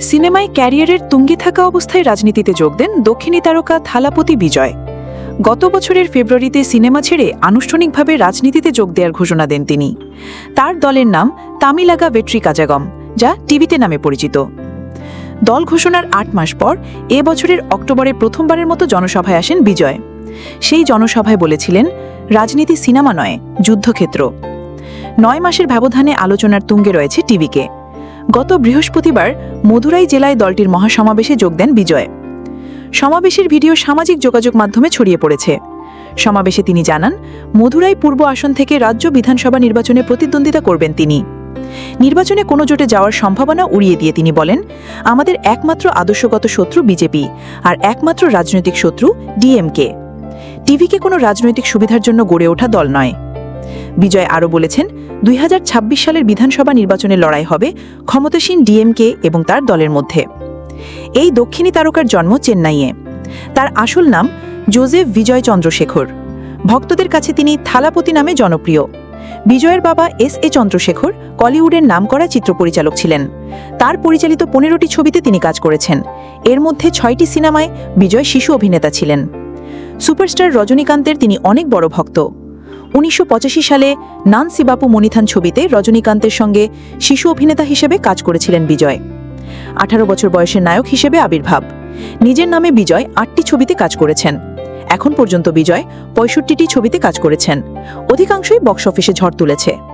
সিনেমায় ক্যারিয়ারের তুঙ্গে থাকা অবস্থায় রাজনীতিতে যোগ দেন দক্ষিণী তারকা থালাপতি বিজয়। গত বছরের ফেব্রুয়ারিতে সিনেমা ছেড়ে আনুষ্ঠানিকভাবে রাজনীতিতে যোগ দেওয়ার ঘোষণা দেন তিনি। তার দলের নাম তামিলাগা ভেট্রি কাজাগম, যা টিভিতে নামে পরিচিত। দল ঘোষণার আট মাস পর এ বছরের অক্টোবরে প্রথমবারের মতো জনসভায় আসেন বিজয়। সেই জনসভায় বলেছিলেন, রাজনীতি সিনেমা নয়, যুদ্ধক্ষেত্র। নয় মাসের ব্যবধানে আলোচনার তুঙ্গে রয়েছে টিভিকে। গত বৃহস্পতিবার মধুরাই জেলায় দলটির মহাসমাবেশে যোগ দেন বিজয়। সমাবেশের ভিডিও সামাজিক যোগাযোগ মাধ্যমে ছড়িয়ে পড়েছে। সমাবেশে তিনি জানান মধুরাই পূর্ব আসন থেকে রাজ্য বিধানসভা নির্বাচনে প্রতিদ্বন্দ্বিতা করবেন তিনি। নির্বাচনে কোনো জোটে যাওয়ার সম্ভাবনা উড়িয়ে দিয়ে তিনি বলেন, আমাদের একমাত্র আদর্শগত শত্রু বিজেপি আর একমাত্র রাজনৈতিক শত্রু ডিএমকে। টিভিকে কোনো রাজনৈতিক সুবিধার জন্য গড়ে ওঠা দল নয়। বিজয় আরও বলেছেন, দুই হাজার ছাব্বিশ সালের বিধানসভা নির্বাচনে লড়াই হবে ক্ষমতাসীন ডিএমকে এবং তার দলের মধ্যে। এই দক্ষিণী তারকার জন্ম চেন্নাইয়ে। তার আসল নাম জোজেফ বিজয় চন্দ্রশেখর ভক্তদের কাছে তিনি থালাপতি নামে জনপ্রিয়। বিজয়ের বাবা এস এ চন্দ্রশেখর কলিউডের নামকরা চিত্র পরিচালক ছিলেন। তার পরিচালিত পনেরোটি ছবিতে তিনি কাজ করেছেন। এর মধ্যে ছয়টি সিনেমায় বিজয় শিশু অভিনেতা ছিলেন। সুপারস্টার রজনীকান্তের তিনি অনেক বড় ভক্ত। উনিশশো পঁচাশি সালে নান সিবাপু মনিথান ছবিতে রজনীকান্তের সঙ্গে শিশু অভিনেতা হিসেবে কাজ করেছিলেন বিজয়। আঠারো বছর বয়সের নায়ক হিসেবে আবির্ভাব। নিজের নামে বিজয় আটটি ছবিতে কাজ করেছেন। এখন পর্যন্ত বিজয় পঁয়ষট্টিটি ছবিতে কাজ করেছেন। অধিকাংশই বক্স অফিসে ঝড় তুলেছে।